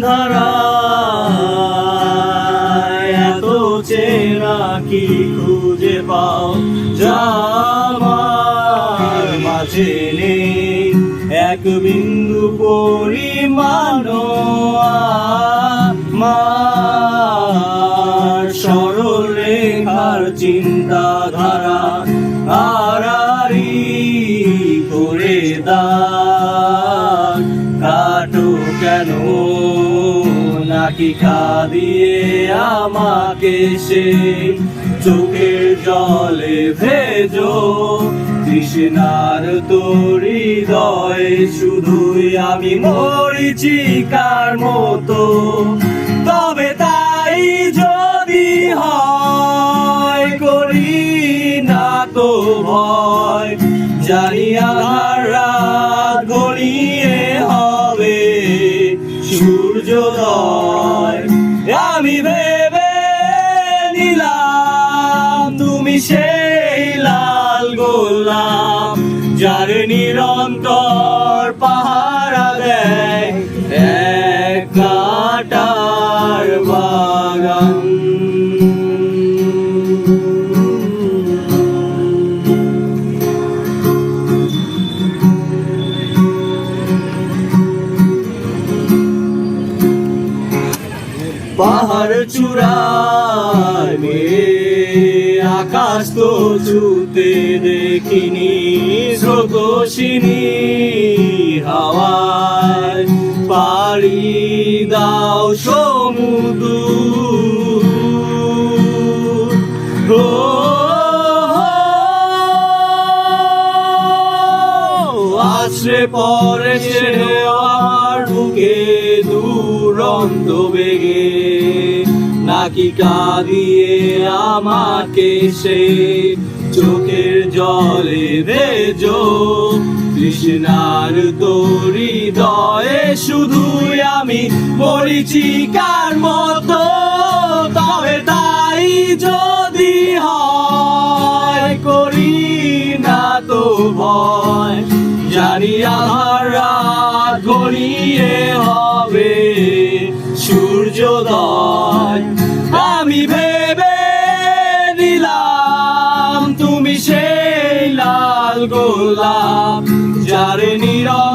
ধারা এত চেনা কি খুঁজে পাও? যা মাঝে নেই, এক বিন্দু পরিমাণ আমার সরল রেখার চিন্তাধারা আড়ারি করে কাটো কেন? নাকি কাঁদিয়ে আমাকে সে চোখের জলে ভেজো? তৃষ্ণার তোরি দয় শুধুই আমি মরিছি কার মতো। তবে তাই যদি হয় করি না তো ভয়। জানি আধার সেই লাল গোলাম যার নিরন্তর পাহারা দেয় এক কাটার বাগান। পাহাড় চূড়ায় আকাশ তো ছুতে দেখিনি, স্রোতসিনী হাওয়ায়। পাড়ি দাও সমুদ্র। ও পরে পড়েছে আমার বুকে দুরন্ত বেগে। নাকি কাঁদিয়ে আমাকে সে? চোখের জলে ভেজো তৃষ্ণার তরি দয়ে শুধুই আমি মরিছি কার মতো। তবে তাই যদি হয়, করি না তো ভয়। জানি আমার রাত গড়িয়ে হবে সূর্যোদয়। need all